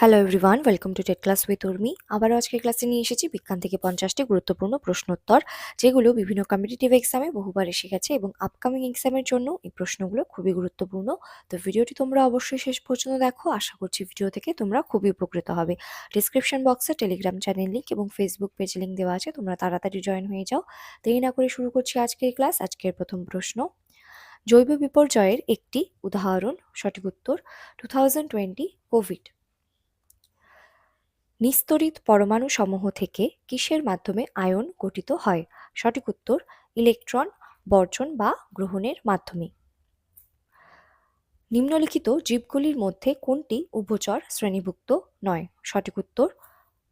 Hello everyone welcome to TET class with Urmi আবারও আজকের ক্লাসে নিয়ে এসেছি বিজ্ঞান থেকে পঞ্চাশটি গুরুত্বপূর্ণ প্রশ্নোত্তর, যেগুলো বিভিন্ন কম্পিটিটিভ এক্সামে বহুবার এসে গেছে এবং আপকামিং এক্সামের জন্য এই প্রশ্নগুলো খুবই গুরুত্বপূর্ণ। তো ভিডিওটি তোমরা অবশ্যই শেষ পর্যন্ত দেখো, আশা করছি ভিডিও থেকে তোমরা খুবই উপকৃত হবে। ডিসক্রিপশন বক্সে টেলিগ্রাম চ্যানেল লিঙ্ক এবং ফেসবুক পেজ লিঙ্ক দেওয়া আছে, তোমরা তাড়াতাড়ি জয়েন হয়ে যাও। দেরি না করে শুরু করছি আজকের ক্লাস আজকের প্রথম প্রশ্ন। জৈব বিপর্যয়ের একটি উদাহরণ, সঠিক উত্তর টু থাউজেন্ড টোয়েন্টি কোভিড নিস্তরিত পরমাণু সমূহ থেকে কিসের মাধ্যমে আয়ন গঠিত হয়? সঠিক উত্তর, ইলেকট্রন বর্জন বা গ্রহণের মাধ্যমে। নিম্নলিখিত জীবগুলির মধ্যে কোনটি উভচর শ্রেণীভুক্ত নয়? সঠিক উত্তর,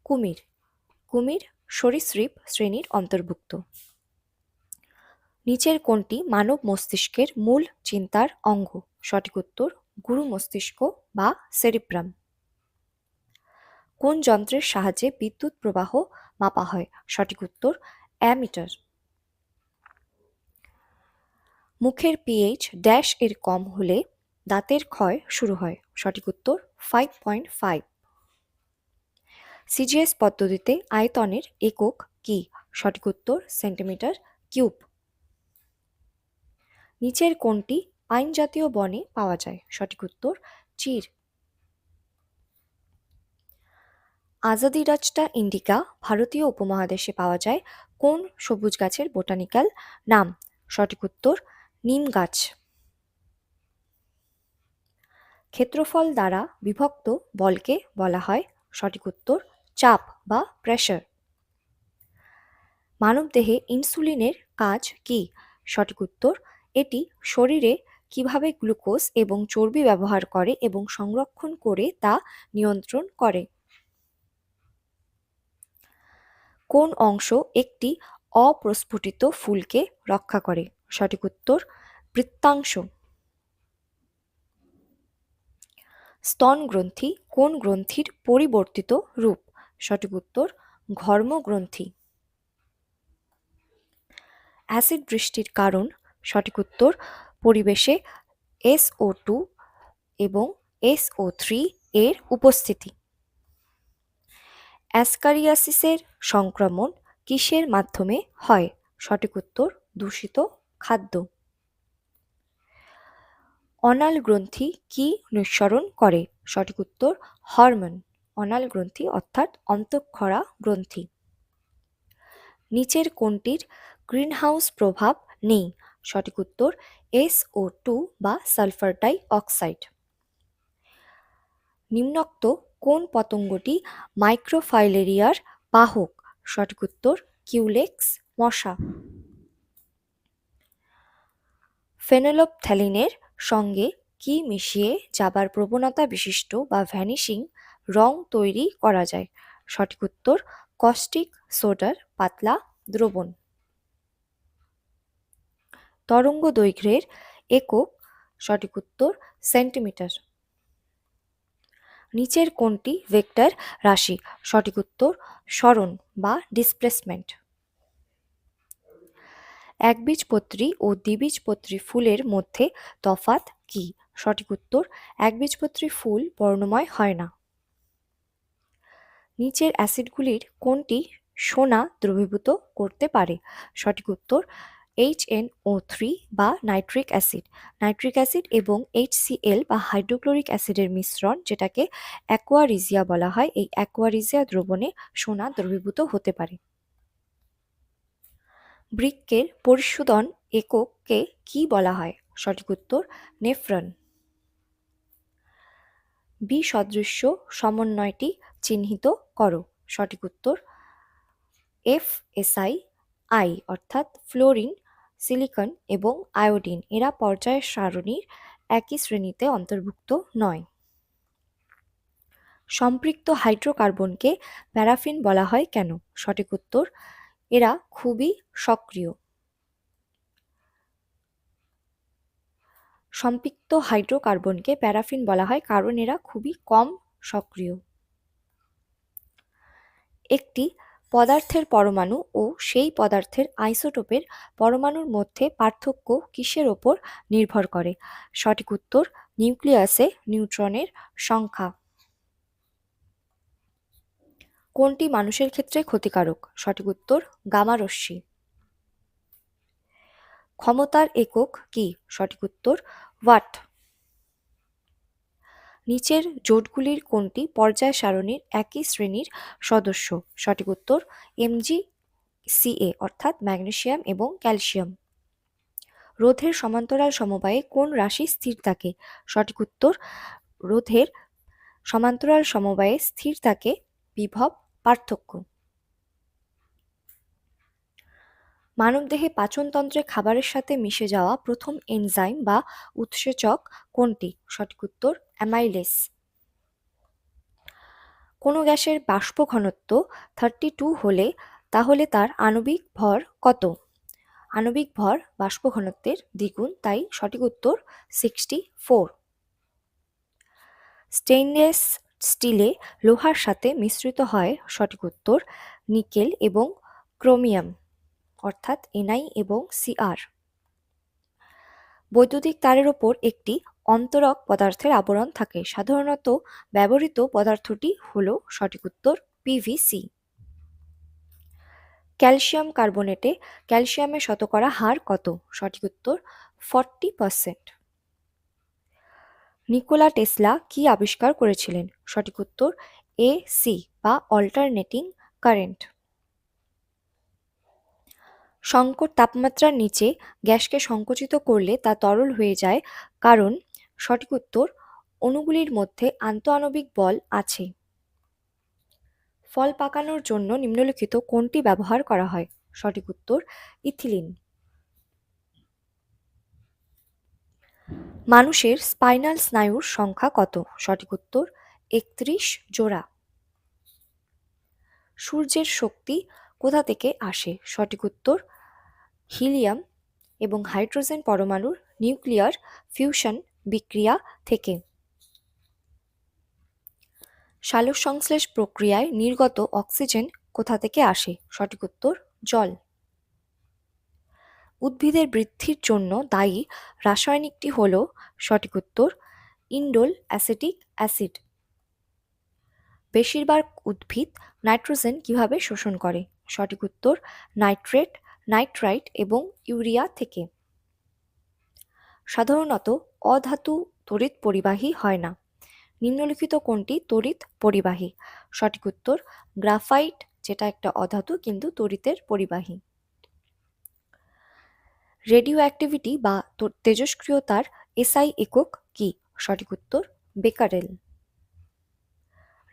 কুমির। কুমির সরীসৃপ শ্রেণির অন্তর্ভুক্ত। নিচের কোনটি মানব মস্তিষ্কের মূল চিন্তার অঙ্গ? সঠিক উত্তর, গুরু মস্তিষ্ক বা সেরিব্রাম। কোন যন্ত্রের সাহায্যে বিদ্যুৎ প্রবাহ মাপা হয়? সঠিক উত্তর, অ্যামিটার। মুখের পিএইচ ড্যাশ এর কম হলে দাঁতের ক্ষয় শুরু হয়। সঠিক উত্তর ফাইভ পয়েন্ট ফাইভ সিজিএস পদ্ধতিতে আয়তনের একক কি? সঠিক উত্তর সেন্টিমিটার কিউব নিচের কোনটি পাইন জাতীয় বনে পাওয়া যায়? সঠিক উত্তর, চির। আজাদি রাজটা ইন্ডিকা, ভারতীয় উপমহাদেশে পাওয়া যায় কোন সবুজ গাছের বোটানিক্যাল? নাম, সঠিক উত্তর, নিম গাছ। ক্ষেত্রফল দ্বারা বিভক্ত বলকে বলা হয়, সঠিক উত্তর, চাপ বা প্রেশার মানবদেহে ইনসুলিনের কাজ কি? সঠিক উত্তর, এটি শরীরে কীভাবে গ্লুকোজ এবং চর্বি ব্যবহার করে এবং সংরক্ষণ করে তা নিয়ন্ত্রণ করে। কোন অংশ একটি অপ্রস্ফুটিত ফুলকে রক্ষা করে? সঠিক উত্তর, বৃত্তাংশ। স্তন গ্রন্থি কোন গ্রন্থির পরিবর্তিত রূপ? সঠিক উত্তর, ঘর্ম গ্রন্থি। অ্যাসিড বৃষ্টির কারণ, সঠিক উত্তর, পরিবেশে এসও টু এবং এসও থ্রি এর উপস্থিতি। অ্যাসকারিয়াসিসের সংক্রমণ কিসের মাধ্যমে হয়? সঠিক উত্তর, দূষিত খাদ্য। অনাল গ্রন্থি কি নিঃসরণ করে? সঠিক উত্তর, হরমোন। অনাল গ্রন্থি অর্থাৎ অন্তঃক্ষরা গ্রন্থি। নিচের কোনটির গ্রিনহাউস প্রভাব নেই? সঠিক উত্তর, এস ও টু বা সালফার ডাই অক্সাইড। নিম্নোক্ত কোন পতঙ্গটি মাইক্রোফাইলেরিয়ার বাহক? সঠিক উত্তর কিউলেক্স মশা। ফেনোলপথ্যালিনের সঙ্গে কি মিশিয়ে যাবার প্রবণতা বিশিষ্ট বা ভ্যানিশিং রং তৈরি করা যায়? সঠিক উত্তর কস্টিক সোডার পাতলা দ্রবণ। তরঙ্গ দৈর্ঘ্যের একক সঠিক উত্তর সেন্টিমিটার নিচের কোনটি ভেক্টর রাশি? সঠিক উত্তর সরণ বা ডিসপ্লেসমেন্ট একবীজপত্রী ও দ্বিবীজপত্রী ফুলের মধ্যে তফাত কি? সঠিক উত্তর, একবীজপত্রী ফুল বর্ণময় হয় না। নিচের অ্যাসিডগুলির কোনটি সোনা দ্রবীভূত করতে পারে? সঠিক উত্তর ও থ্রি বা নাইট্রিক অ্যাসিড নাইট্রিক অ্যাসিড এবং এইচসিএল বা হাইড্রোক্লোরিক অ্যাসিডের মিশ্রণ, যেটাকে অ্যাকোয়ারিজিয়া বলা হয়, এই অ্যাকোয়ারিজিয়া দ্রবণে সোনা দ্রবীভূত হতে পারে। বৃক্কের পরিশোধন একককে কি বলা হয়? সঠিক উত্তর, নেফ্রন। বি সদৃশ্য সমন্বয়টি চিহ্নিত করো। সঠিক উত্তর, এফ এসআই আই, অর্থাৎ ফ্লোরিন সিলিকন এবং আয়োডিন এরা পর্যায় সারণীর একই শ্রেণীতে অন্তর্ভুক্ত নয়। সম্পৃক্ত হাইড্রোকার্বনকে প্যারাফিন বলা হয় কেন? সঠিক উত্তর, এরা খুবই সক্রিয়। সম্পৃক্ত হাইড্রোকার্বনকে প্যারাফিন বলা হয় কারণ এরা খুবই কম সক্রিয়। একটি পদার্থের পরমাণু ও সেই পদার্থের আইসোটোপের পরমাণুর মধ্যে পার্থক্য কিসের ওপর নির্ভর করে? সঠিক উত্তর, নিউক্লিয়াসে নিউট্রনের সংখ্যা। কোনটি মানুষের ক্ষেত্রে ক্ষতিকারক? সঠিক উত্তর, গামা রশ্মি। ক্ষমতার একক কি? সঠিক উত্তর, ওয়াট। নিচের জোটগুলির কোনটি পর্যায় সারণীর একই শ্রেণির সদস্য? সঠিক উত্তর এমজি সিএ অর্থাৎ ম্যাগনেসিয়াম এবং ক্যালসিয়াম। রোধের সমান্তরাল সমবায়ে কোন রাশি স্থির থাকে? সঠিক উত্তর, রোধের সমান্তরাল সমবায়ে স্থির থাকে বিভব পার্থক্য। মানবদেহে পাচনতন্ত্রে খাবারের সাথে মিশে যাওয়া প্রথম এনজাইম বা উৎসেচক কোনটি? সঠিক উত্তর অ্যামাইলেস কোনো গ্যাসের বাষ্প ঘনত্ব থার্টি টু হলে তাহলে তার আণবিক ভর কত? আণবিক ভর বাষ্প ঘনত্বের দ্বিগুণ, তাই সঠিক উত্তর সিক্সটি ফোর স্টেইনলেস স্টিলে লোহার সাথে মিশ্রিত হয় সঠিক উত্তর নিকেল এবং ক্রোমিয়াম অর্থাৎ এনআই এবং সিআর বৈদ্যুতিক তারের ওপর একটি অন্তরক পদার্থের আবরণ থাকে। সাধারণত ব্যবহৃত পদার্থটি হল সঠিক উত্তর পিভিসি ক্যালসিয়াম কার্বনেটে ক্যালসিয়ামের শতকরা হার কত? সঠিক উত্তর ফর্টি পার্সেন্ট। নিকোলা টেসলা কি আবিষ্কার করেছিলেন? সঠিক উত্তর এসি বা অল্টারনেটিং কারেন্ট। সংকট তাপমাত্রার নিচে গ্যাসকে সংকুচিত করলে তা তরল হয়ে যায়। কারণ, সঠিক উত্তর, অণুগুলির মধ্যে আন্তঃআণবিক বল আছে। ফল পাকানোর জন্য নিম্নলিখিত কোনটি ব্যবহার করা হয়? সঠিক উত্তর, ইথিলিন। মানুষের স্পাইনাল স্নায়ুর সংখ্যা কত? সঠিক উত্তর, একত্রিশ জোড়া। সূর্যের শক্তি কোথা থেকে আসে? সঠিক উত্তর হিলিয়াম এবং হাইড্রোজেন পরমাণুর নিউক্লিয়ার ফিউশন বিক্রিয়া থেকে। সালোক সংশ্লেষ প্রক্রিয়ায় নির্গত অক্সিজেন কোথা থেকে আসে? সঠিক উত্তর, জল। উদ্ভিদের বৃদ্ধির জন্য দায়ী রাসায়নিকটি হল, সঠিক উত্তর, ইন্ডোল অ্যাসিটিক অ্যাসিড। বেশিরভাগ উদ্ভিদ নাইট্রোজেন কীভাবে শোষণ করে? সঠিক উত্তর, নাইট্রেট নাইট্রাইট এবং ইউরিয়া থেকে। সাধারণত অধাতু তড়িৎ পরিবাহী হয় না। নিম্নলিখিত কোনটি? তড়িৎ পরিবাহী। সঠিক উত্তর, গ্রাফাইট, যেটা একটা অধাতু কিন্তু তড়িতের পরিবাহী। রেডিও অ্যাক্টিভিটি বা তেজস্ক্রিয়তার এসআই একক কি? সঠিক উত্তর, বেকারেল।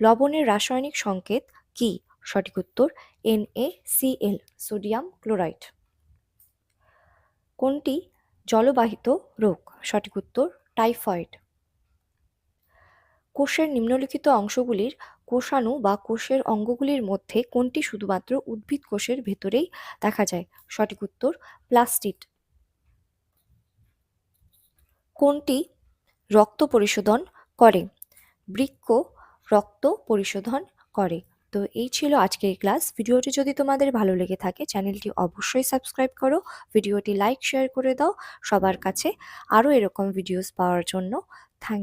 লবণের রাসায়নিক সংকেত কি? সঠিক উত্তর এনএসিএল, সোডিয়াম ক্লোরাইড। কোনটি জলবাহিত রোগ? সঠিক উত্তর, টাইফয়েড। কোষের নিম্নলিখিত অংশগুলির কোষাণু বা কোষের অঙ্গগুলির মধ্যে কোনটি শুধুমাত্র উদ্ভিদ কোষের ভেতরেই দেখা যায়? সঠিক উত্তর, প্লাস্টিড। কোনটি রক্ত পরিশোধন করে? বৃক্ক রক্ত পরিশোধন করে। তো এই ছিল আজকের ক্লাস। ভিডিওটি যদি তোমাদের ভালো লেগে থাকে, চ্যানেলটি অবশ্যই সাবস্ক্রাইব করো, ভিডিওটি লাইক, শেয়ার করে দাও সবার কাছে। আরও এরকম ভিডিওস পাওয়ার জন্য। থ্যাংক